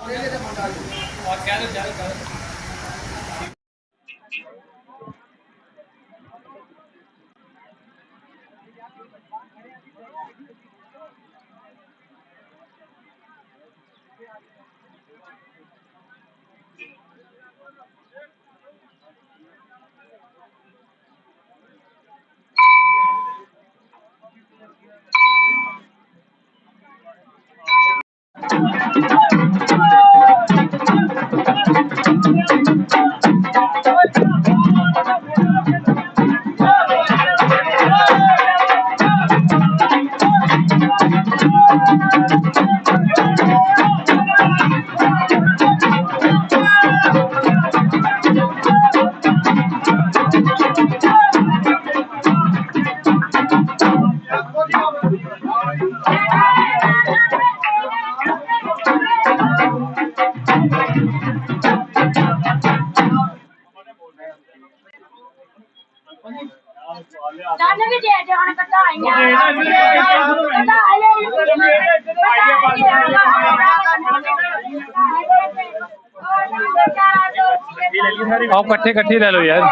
ਸਾਨੂੰ ਆਓ ਇਕੱਠੇ ਇਕੱਠੇ ਲੈ ਲਓ ਯਾਰ।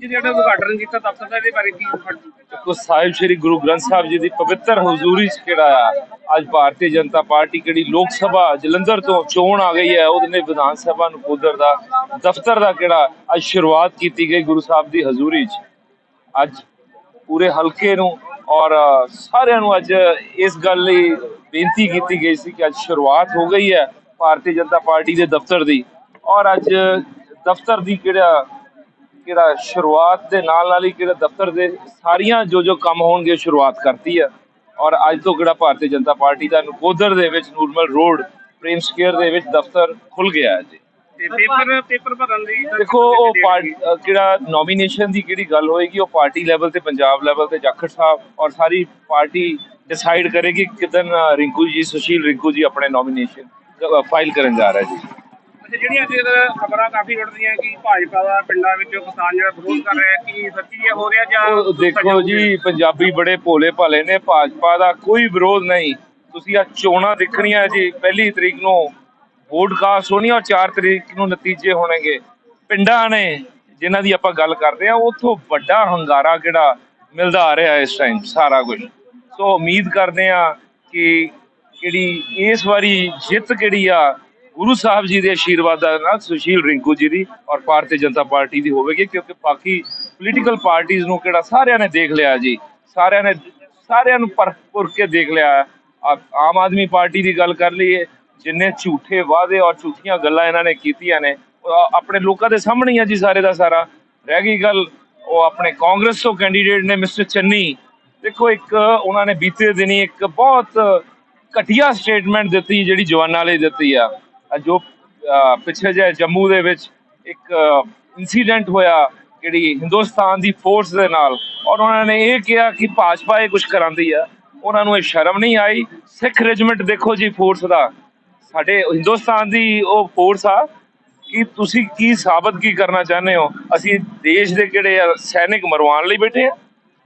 ਜਿਹੜਾ ਉਦਘਾਟਨ ਕੀਤਾ ਦਫ਼ਤਰ ਦਾ ਇਹਦੇ ਬਾਰੇ ਕੀ ਦੇਖੋ ਸਾਹਿਬ ਸ੍ਰੀ ਗੁਰੂ ਗ੍ਰੰਥ ਸਾਹਿਬ ਜੀ ਦੀ ਪਵਿੱਤਰ ਹਜ਼ੂਰੀ ਚ ਕਿਹੜਾ ਆ? ਅੱਜ ਭਾਰਤੀ ਜਨਤਾ ਪਾਰਟੀ ਕਿਹੜੀ ਲੋਕ ਸਭਾ ਜਲੰਧਰ ਤੋਂ ਚੋਣ ਆ ਗਈ ਹੈ ਉਹਦੇ ਵਿਧਾਨ ਸਭਾ ਨੂੰ ਕੁਦਰ ਦਾ, ਦਫ਼ਤਰ ਦਾ ਕਿਹੜਾ ਅੱਜ ਸ਼ੁਰੂਆਤ ਕੀਤੀ ਗਈ ਗੁਰੂ ਸਾਹਿਬ ਦੀ ਹਜ਼ੂਰੀ ਚ। ਅੱਜ ਪੂਰੇ ਹਲਕੇ ਨੂੰ ਔਰ ਸਾਰਿਆਂ ਨੂੰ ਅੱਜ ਇਸ ਗੱਲ ਲਈ ਬੇਨਤੀ ਕੀਤੀ ਗਈ ਸੀ ਕਿ ਅੱਜ ਸ਼ੁਰੂਆਤ ਹੋ ਗਈ ਹੈ ਭਾਰਤੀ ਜਨਤਾ ਪਾਰਟੀ ਦੇ ਦਫ਼ਤਰ ਦੀ ਔਰ ਅੱਜ ਦਫ਼ਤਰ ਦੀ ਕਿਹੜਾ ਕਿਹੜਾ ਸ਼ੁਰੂਆਤ ਦੇ ਨਾਲ ਨਾਲ ਹੀ ਕਿਹੜਾ ਦਫ਼ਤਰ ਦੇ ਸਾਰੀਆਂ ਜੋ ਜੋ ਕੰਮ ਹੋਣਗੇ ਸ਼ੁਰੂਆਤ ਕਰਤੀ ਹੈ ਔਰ ਅੱਜ ਤੋਂ ਕਿਹੜਾ ਭਾਰਤੀ ਜਨਤਾ ਪਾਰਟੀ ਦਾ ਨਕੋਦਰ ਦੇ ਵਿੱਚ ਨੂਰਮਲ ਰੋਡ, ਪ੍ਰੇਮ ਸਕੁਅਰ ਦੇ ਵਿੱਚ ਦਫ਼ਤਰ ਖੁੱਲ ਗਿਆ ਹੈ ਜੀ। ਪੇਪਰ ਪੇਪਰ ਭਰਨ ਦੀ ਦੇਖੋ ਉਹ ਕਿਹੜਾ ਨੋਮੀਨੇਸ਼ਨ ਦੀ ਕਿਹੜੀ ਗੱਲ ਹੋਏਗੀ ਉਹ ਪਾਰਟੀ ਲੈਵਲ ਤੇ ਪੰਜਾਬ ਲੈਵਲ ਤੇ ਜਾਖੜ ਸਾਹਿਬ ਔਰ ਸਾਰੀ ਪਾਰਟੀ ਡਿਸਾਈਡ ਕਰੇਗੀ ਕਿਦਨ ਰਿੰਕੂ ਜੀ ਸੁਸ਼ੀਲ ਰਿੰਕੂ ਜੀ ਆਪਣੇ ਨੋਮੀਨੇਸ਼ਨ ਫਾਈਲ ਕਰਨ ਜਾ ਰਹੇ ਜੀ। ਜਿਹੜੀਆਂ ਅੱਜ ਖਬਰਾਂ ਕਾਫੀ ਉੱਡ ਰਹੀਆਂ ਕਿ ਭਾਜਪਾ ਦਾ ਪਿੰਡਾਂ ਵਿੱਚ ਕਿਸਾਨ ਜਿਹੜਾ ਵਿਰੋਧ ਕਰ ਰਿਹਾ ਕੀ ਸੱਚੀ ਇਹ ਹੋ ਰਿਹਾ ਜਾਂ ਦੇਖੋ ਜੀ ਪੰਜਾਬੀ ਬੜੇ ਭੋਲੇ ਭਾਲੇ ਨੇ ਭਾਜਪਾ ਦਾ ਕੋਈ ਵਿਰੋਧ ਨਹੀਂ। ਤੁਸੀਂ ਆ ਚੋਣਾਂ ਦੇਖਣੀਆਂ ਜੀ ਪਹਿਲੀ ਤਰੀਕ ਨੂੰ ਵੋਟ ਕਾਸਟ ਹੋਣੀ ਔਰ 4 ਤਰੀਕ ਨੂੰ ਨਤੀਜੇ ਹੋਣਗੇ। ਪਿੰਡਾਂ ਨੇ ਜਿਨ੍ਹਾਂ ਦੀ ਆਪਾਂ ਗੱਲ ਕਰਦੇ ਆ, ਉੱਥੋਂ ਵੱਡਾ ਹੰਗਾਰਾ ਕਿਹੜਾ ਮਿਲਦਾ ਆ ਰਿਹਾ ਇਸ ਟਾਈਮ ਸਾਰਾ ਕੁਝ ਸੋ ਉਮੀਦ ਕਰਦੇ ਆ ਕਿ ਕਿਹੜੀ ਇਸ ਵਾਰੀ ਜਿੱਤ ਕਿਹੜੀ ਆ, ਗੁਰੂ ਸਾਹਿਬ ਜੀ ਦੇ ਆਸ਼ੀਰਵਾਦਾਂ ਨਾਲ ਸੁਸ਼ੀਲ ਰਿੰਕੂ ਜੀ ਦੀ ਔਰ ਭਾਰਤੀ ਜਨਤਾ ਪਾਰਟੀ ਦੀ ਹੋਵੇਗੀ, ਕਿਉਂਕਿ ਬਾਕੀ ਪੋਲੀਟੀਕਲ ਪਾਰਟੀਆਂ ਨੂੰ ਕਿਹੜਾ ਸਾਰਿਆਂ ਨੇ ਦੇਖ ਲਿਆ ਜੀ। ਸਾਰਿਆਂ ਨੇ ਸਾਰਿਆਂ ਨੂੰ ਪਰਖ ਪੁਰ ਕੇ ਦੇਖ ਲਿਆ। ਆਮ ਆਦਮੀ ਪਾਰਟੀ ਦੀ ਗੱਲ ਕਰ ਲਈਏ ਜਿੰਨੇ ਝੂਠੇ ਵਾਅਦੇ ਔਰ ਝੂਠੀਆਂ ਗੱਲਾਂ ਇਹਨਾਂ ਨੇ ਕੀਤੀਆਂ ਨੇ ਆਪਣੇ ਲੋਕਾਂ ਦੇ ਸਾਹਮਣੇ ਹੀ ਆ ਜੀ ਸਾਰੇ ਦਾ ਸਾਰਾ। ਰਹਿ ਗਈ ਗੱਲ, ਉਹ ਆਪਣੇ ਕਾਂਗਰਸ ਤੋਂ ਕੈਂਡੀਡੇਟ ਨੇ ਮਿਸਟਰ ਚੰਨੀ। ਦੇਖੋ ਇੱਕ ਉਹਨਾਂ ਨੇ ਬੀਤੇ ਦਿਨੀ ਇੱਕ ਬਹੁਤ ਘਟੀਆ ਸਟੇਟਮੈਂਟ ਦਿੱਤੀ, ਜਿਹੜੀ ਜਵਾਨਾਂ ਲਈ ਦਿੱਤੀ ਆ। ਜੋ ਪਿੱਛੇ ਜੇ ਜੰਮੂ ਦੇ ਵਿੱਚ ਇੱਕ ਇਨਸੀਡੈਂਟ ਹੋਇਆ, ਜਿਹੜੀ ਹਿੰਦੁਸਤਾਨ ਦੀ ਫੋਰਸ ਦੇ ਨਾਲ। ਔਰ ਉਹਨਾਂ ਨੇ ਇਹ ਕਿਹਾ ਕਿ ਭਾਜਪਾ ਇਹ ਕੁਝ ਕਰਾਂਦੀ ਆ। ਉਹਨਾਂ ਨੂੰ ਇਹ ਸ਼ਰਮ ਨਹੀਂ ਆਈ। ਸਿੱਖ ਰੈਜੀਮੈਂਟ ਦੇਖੋ ਜੀ ਫੋਰਸ ਦਾ। ਸਾਡੇ ਹਿੰਦੁਸਤਾਨ ਦੀ ਉਹ ਫੋਰਸ ਆ ਕਿ ਤੁਸੀਂ ਕੀ ਸਾਬਤ ਕੀ ਕਰਨਾ ਚਾਹੁੰਦੇ ਹੋ? ਅਸੀਂ ਦੇਸ਼ ਦੇ ਕਿਹੜੇ ਸੈਨਿਕ ਮਰਵਾਉਣ ਲਈ ਬੈਠੇ ਆ।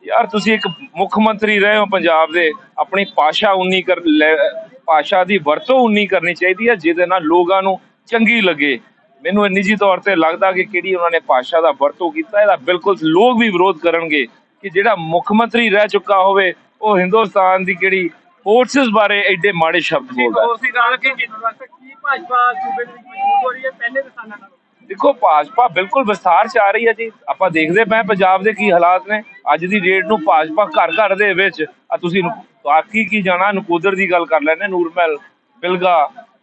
ਯਾਰ, ਤੁਸੀਂ ਇੱਕ ਮੁੱਖ ਮੰਤਰੀ ਰਹੇ ਹੋ ਪੰਜਾਬ ਦੇ, ਆਪਣੀ ਭਾਸ਼ਾ ਉਨੀ ਕਰ ਭਾਸ਼ਾ ਦੀ ਵਰਤੋਂ ਉਨੀ ਕਰਨੀ ਚਾਹੀਦੀ ਹੈ ਜਿਹਦੇ ਨਾਲ ਲੋਕਾਂ ਨੂੰ ਚੰਗੀ ਲੱਗੇ। ਮੈਨੂੰ ਇਹ ਨਿੱਜੀ ਤੌਰ ਤੇ ਲੱਗਦਾ ਕਿ ਕਿਹੜੀ ਉਹਨਾਂ ਨੇ ਭਾਸ਼ਾ ਦਾ ਵਰਤੋਂ ਕੀਤਾ, ਇਹਦਾ ਬਿਲਕੁਲ ਲੋਕ ਵੀ ਵਿਰੋਧ ਕਰਨਗੇ ਕਿ ਜਿਹੜਾ ਮੁੱਖ ਮੰਤਰੀ ਰਹਿ ਚੁੱਕਾ ਹੋਵੇ, ਉਹ ਹਿੰਦੁਸਤਾਨ ਦੀ ਕਿਹੜੀ ਫੋਰਸਸ ਬਾਰੇ ਐਡੇ ਮਾੜੇ ਸ਼ਬਦ ਬੋਲਦਾ। ਹੋਰ ਸੀ ਗੱਲ ਕਿ ਜਿੱਤ ਵਾਸਤੇ ਕੀ ਭਾਜਪਾ ਸੂਬੇ ਦੇ ਵਿੱਚ ਮਜ਼ਬੂਤ ਹੋ ਰਹੀ ਹੈ? ਪਹਿਲੇ ਕਿਸਾਨਾਂ ਨਾਲੋਂ। ਦੇਖੋ ਭਾਜਪਾ ਬਿਲਕੁਲ ਵਿਸਥਾਰ ਚ ਆ ਰਹੀ ਹੈ ਜੀ। ਆਪਾਂ ਦੇਖਦੇ ਪਏ ਪੰਜਾਬ ਦੇ ਕੀ ਹਾਲਾਤ ਨੇ। ਅੱਜ ਦੀ ਡੇਟ ਨੂੰ ਭਾਜਪਾ ਘਰ ਘਰ ਦੇ ਵਿੱਚ ਆ ਤੁਸੀਂ ਬਾਕੀ ਕੀ ਜਾਣਾ ਨਕੋਦਰ ਦੀ ਗੱਲ ਕਰ ਲੈਣੇ ਨੂਰਮਹਿਲ ਬਿਲਗਾ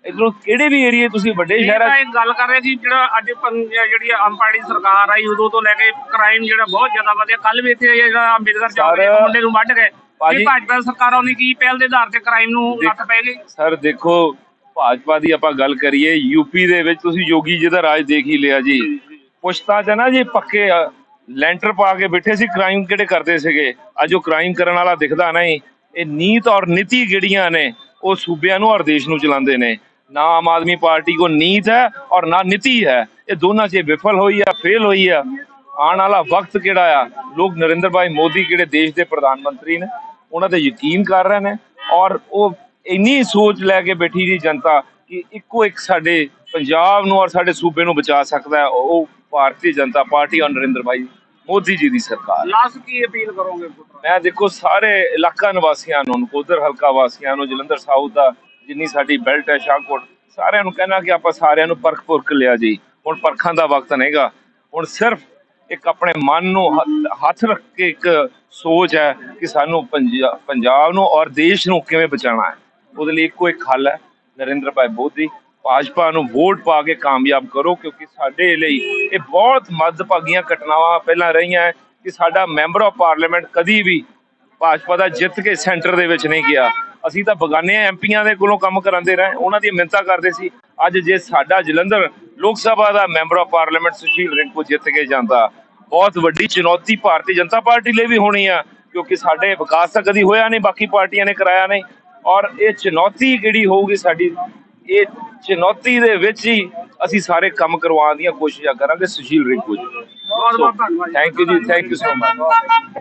ਇਧਰੋਂ ਕਿਹੜੇ ਵੀ ਏਰੀਏ ਤੁਸੀਂ ਵੱਡੇ ਸ਼ਹਿਰਾਂ ਇਹ ਗੱਲ ਕਰ ਰਹੇ ਸੀ ਜਿਹੜਾ ਅੱਜ ਪੰ- ਜਿਹੜੀ ਆਮ ਪਾਰਟੀ ਸਰਕਾਰ ਆਈ ਉਦੋਂ ਤੋਂ ਲੈ ਕੇ ਕ੍ਰਾਈਮ ਜਿਹੜਾ ਬਹੁਤ ਜ਼ਿਆਦਾ ਵਧਿਆ। ਕੱਲ ਵੀ ਇੱਥੇ ਜਿਹੜਾ ਅੰਬੇਦਕਰ ਚੌਕ ਦੇ ਸਰ, ਮੁੰਡੇ ਨੂੰ ਵੱਢ ਗਏ ਭਾਜੀ- ਇਹ ਭਾਜਪਾ ਸਰਕਾਰ ਆਉਣੀ ਕੀ ਪਹਿਲ ਦੇ ਆਧਾਰ ਤੇ ਕ੍ਰਾਈਮ ਨੂੰ ਲੱਤ ਪੈ ਗਈ? ਸਰ ਦੇਖੋ ਭਾਜਪਾ ਦੀ ਆਪਾਂ ਗੱਲ ਕਰੀਏ ਯੂਪੀ ਦੇ ਵਿੱਚ ਤੁਸੀਂ ਯੋਗੀ ਜੀ ਦਾ ਰਾਜ ਦੇਖ ਹੀ ਲਿਆ ਜੀ। ਪੁਸ਼ਤਾ ਚ ਨਾ ਜੀ ਪੱਕੇ ਅ, ਲੈਂਟਰ ਪਾ ਕੇ ਬੈਠੇ ਸੀ ਕ੍ਰਾਈਮ ਕਿਹੜੇ ਕਰਦੇ ਸੀਗੇ? ਅੱਜ ਉਹ ਕ੍ਰਾਈਮ ਕਰਨ ਵਾਲਾ ਦਿਖਦਾ ਨਹੀਂ। ਇਹ ਨੀਤ ਔਰ ਨੀਤੀ ਜਿਹੜੀਆਂ ਨੇ ਉਹ ਸੂਬਿਆਂ ਨੂੰ ਔਰ ਦੇਸ਼ ਨੂੰ ਚਲਾਉਂਦੇ ਨੇ। ਨਾ ਆਮ ਆਦਮੀ ਪਾਰਟੀ ਕੋ ਨੀਤ ਹੈ ਔਰ ਨਾ ਨੀਤੀ ਹੈ। ਇਹ ਦੋਨਾਂ 'ਚ ਵਿਫਲ ਹੋਈ ਆ ਫੇਲ ਹੋਈ ਆ। ਆਉਣ ਵਾਲਾ ਵਕਤ ਕਿਹੜਾ ਆ? ਲੋਕ ਨਰਿੰਦਰ ਭਾਈ ਮੋਦੀ ਕਿਹੜੇ ਦੇਸ਼ ਦੇ ਪ੍ਰਧਾਨ ਮੰਤਰੀ ਨੇ? ਉਹਨਾਂ ਤੇ ਯਕੀਨ ਕਰ ਰਹੇ ਨੇ ਔਰ ਉਹ ਇੰਨੀ ਸੋਚ ਲੈ ਕੇ ਬੈਠੀ ਜੀ ਜਨਤਾ ਕਿ ਇੱਕੋ ਇੱਕ ਸਾਡੇ ਪੰਜਾਬ ਨੂੰ ਔਰ ਸਾਡੇ ਸੂਬੇ ਨੂੰ ਬਚਾ ਸਕਦਾ ਹੈ। ਉਹ ਭਾਰਤੀ ਜਨਤਾ ਪਾਰਟੀ ਔਰ ਨਰਿੰਦਰ ਭਾਈ ਮੋਦੀ ਜੀ ਦੀ ਸਰਕਾਰ। ਲਾਸਟ ਕੀ ਅਪੀਲ ਕਰੋਗੇ ਮੈਂ ਦੇਖੋ ਸਾਰੇ ਇਲਾਕਾ ਨਿਵਾਸੀਆਂ ਨੂੰ ਨਕੋਦਰ ਹਲਕਾ ਵਾਸੀਆਂ ਨੂੰ ਜਲੰਧਰ ਸਾਊਥ ਦਾ ਜਿੰਨੀ ਸਾਡੀ ਬੈਲਟ ਹੈ ਸ਼ਾਹਕੋਟ, ਸਾਰਿਆਂ ਨੂੰ ਕਹਿਣਾ ਕਿ ਆਪਾਂ ਸਾਰਿਆਂ ਨੂੰ ਪਰਖ ਪੁਰਖ ਲਿਆ ਜੀ। ਹੁਣ ਪਰਖਾਂ ਦਾ ਵਕਤ ਨਹੀਂਗਾ ਹੁਣ ਸਿਰਫ ਇੱਕ ਆਪਣੇ ਮਨ ਨੂੰ ਹੱਥ- ਰੱਖ ਕੇ ਇੱਕ ਸੋਚ ਹੈ ਕਿ ਸਾਨੂੰ ਪੰਜਾਬ ਨੂੰ ਔਰ ਦੇਸ਼ ਨੂੰ ਕਿਵੇਂ ਬਚਾਉਣਾ ਹੈ। ਉਹਦੇ ਲਈ ਇੱਕੋ ਇੱਕ ਹੱਲ ਹੈ, ਨਰਿੰਦਰ ਭਾਈ ਮੋਦੀ ਭਾਜਪਾ ਨੂੰ ਵੋਟ ਪਾ ਕੇ ਕਾਮਯਾਬ ਕਰੋ, ਕਿਉਂਕਿ ਸਾਡੇ ਲਈ ਇਹ ਬਹੁਤ ਮੱਦਭਾਗੀਆਂ ਘਟਨਾਵਾਂ ਪਹਿਲਾਂ ਰਹੀਆਂ ਹੈ ਕਿ ਸਾਡਾ ਮੈਂਬਰ ਆਫ ਪਾਰਲੀਮੈਂਟ ਕਦੀ ਵੀ ਭਾਜਪਾ ਦਾ ਜਿੱਤ ਕੇ ਸੈਂਟਰ ਦੇ ਵਿੱਚ ਨਹੀਂ ਗਿਆ। ਅਸੀਂ ਤਾਂ ਬਗਾਨੇ ਐਮਪੀਆਂ ਦੇ ਕੋਲੋਂ ਕੰਮ ਕਰਾਉਂਦੇ ਰਹੇ ਉਹਨਾਂ ਦੀ ਮਿਹਨਤਾਂ ਕਰਦੇ ਸੀ। ਅੱਜ ਜੇ ਸਾਡਾ ਜਲੰਧਰ ਲੋਕ ਸਭਾ ਦਾ member of parliament Sushil Rinku ਜਿੱਤ ਕੇ ਜਾਂਦਾ ਬਹੁਤ ਵੱਡੀ ਚੁਣੌਤੀ ਭਾਰਤੀ ਜਨਤਾ ਪਾਰਟੀ ਲਈ ਵੀ ਹੋਣੀ ਆ ਕਿਉਂਕਿ ਸਾਡੇ ਵਿਕਾਸ ਤਾਂ ਕਦੀ ਹੋਇਆ ਨਹੀਂ ਬਾਕੀ ਪਾਰਟੀਆਂ ਨੇ ਕਰਾਇਆ ਨਹੀਂ। ਔਰ ਇਹ ਚੁਣੌਤੀ ਜਿਹੜੀ ਹੋਊਗੀ ਸਾਡੀ ਇਹ ਚੁਣੌਤੀ ਦੇ ਵਿੱਚ ਹੀ ਅਸੀਂ ਸਾਰੇ ਕੰਮ ਕਰਵਾਉਣ ਦੀਆਂ ਕੋਸ਼ਿਸ਼ਾਂ ਕਰਾਂਗੇ ਸੁਸ਼ੀਲ ਰਿੰਕੂ ਜੀ। ਬਹੁਤ ਬਹੁਤ ਧੰਨਵਾਦ ਥੈਂਕ ਯੂ ਜੀ ਥੈਂਕ ਯੂ ਸੋ ਮਚ